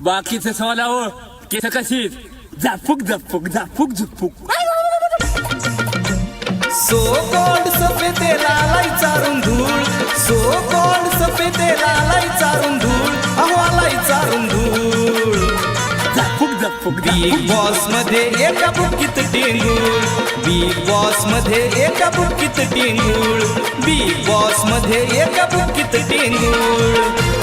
बाकीचं सोलावं केस कशीच Zapuk झपूक Zapuk Jhupuk so called सफेदेला लाई चारून धूळ सो कॉल्ड सफेदेला लाई चारून धूळ अहो लाई चारून धूळ झापूक झपूक बिग बॉसमध्ये एका बुक्कीत टेंगूळ बिग बॉसमध्ये एका बुक्कीत टेंगूळ बिग बॉसमध्ये एका बुक्कीत टेंगूळ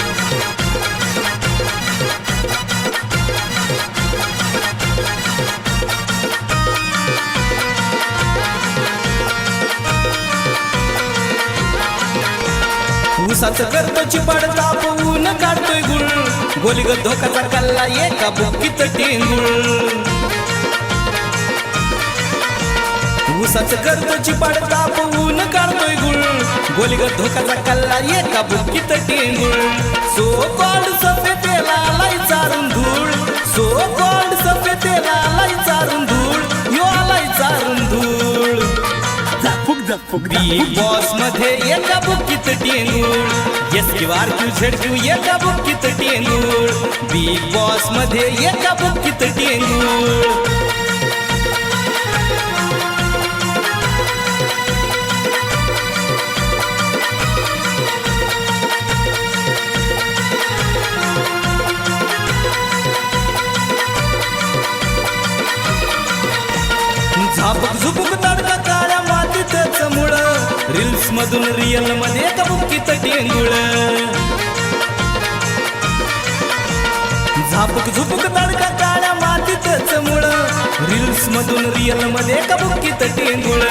ऊसाचं करतो चिपाड तापवून काढतोय गुळ. गोलीग धोकाचा कल्ला एका बुक्कीत टेंगुळ. ऊसाचं करतो चिपाड तापवून काढतोय गुळ. गोलीग धोकाचा कल्ला एका बुक्कीत टेंगुळ. सो कॉल्ड सफेदेला लाई चारून धूळ. सो कॉल्ड सफेदेला लाई चारून धूळ. यो लाई चारून धूळ. बॉसमध्ये एका बुक्कीत टेंगूळ. S Q R Q Z Q एका बुक्कीत टेंगूळ. बिग बॉसमध्ये एका बुक्कीत टेंगूळ. रील्स मधून रिअलमध्ये एका बुक्कीत टेंगुळ. झापक झुपुक तडका काळ्या मातीतच मुळ. रील्स मधून रिअलमध्ये एका बुक्कीत टेंगुळ.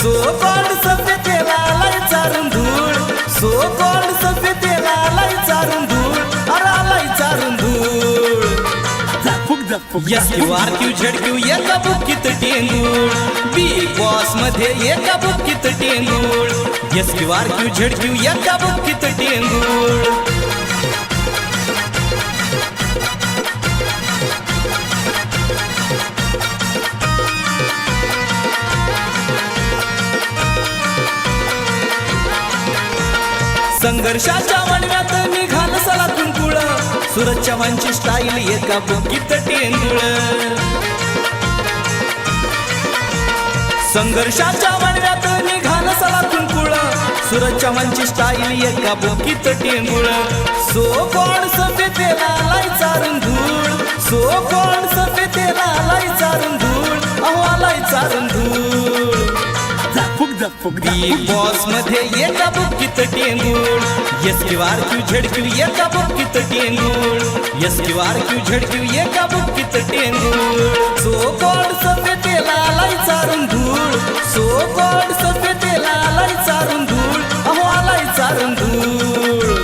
सो कॉल्ड सभ्यतेला लाई चारून धूळ. सो कॉल्ड सभ्यतेला लाई चारून धूळ. अरा लाई चारून धूळ. झापूक झपूक S Q R Q Z Q एका बुक्कीत टेंगूळ. बिगमध्ये एका बुक्कीत टेंगूळ. S Q R Q Z Q एका बुक्कीत टेंगूळ. संघर्षाच्या वणव्यात निघाल सला कुंकुळ सुरज चव्हाणची स्टाईल एका बुक्कीत टेंगूळ. संघर्षाच्या वणव्यात निघाल सला कुंकुळ. सुरज चव्हाणची स्टाईल एका बुकीत टेंगुळ. सो कोण सफेदेला लाई चारून धूळ. सो कोण सफेदेला लाई चारून धूळ. अहो लाई चारून धूळ. बिग बॉसमध्ये एका बुक्कीत टेंगूळ. S Q R Q Z Q एका बुक्कीत टेंगूळ. S Q R Q Z Q एका बुक्कीत टेंगूळ. सो चारून धूळ सो कॉल्ड सफेदेला लाई चारून धूळ अहो लाई चारून धूळ.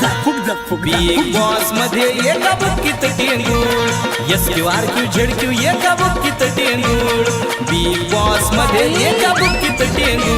झापूक झपूक बिग बॉसमध्ये एका बुक्कीत टेंगूळ S Q R Q Z Q एका बुक्कीत टेंगूळ बिग बॉसमध्ये एका बुक्कीत टेंगूळ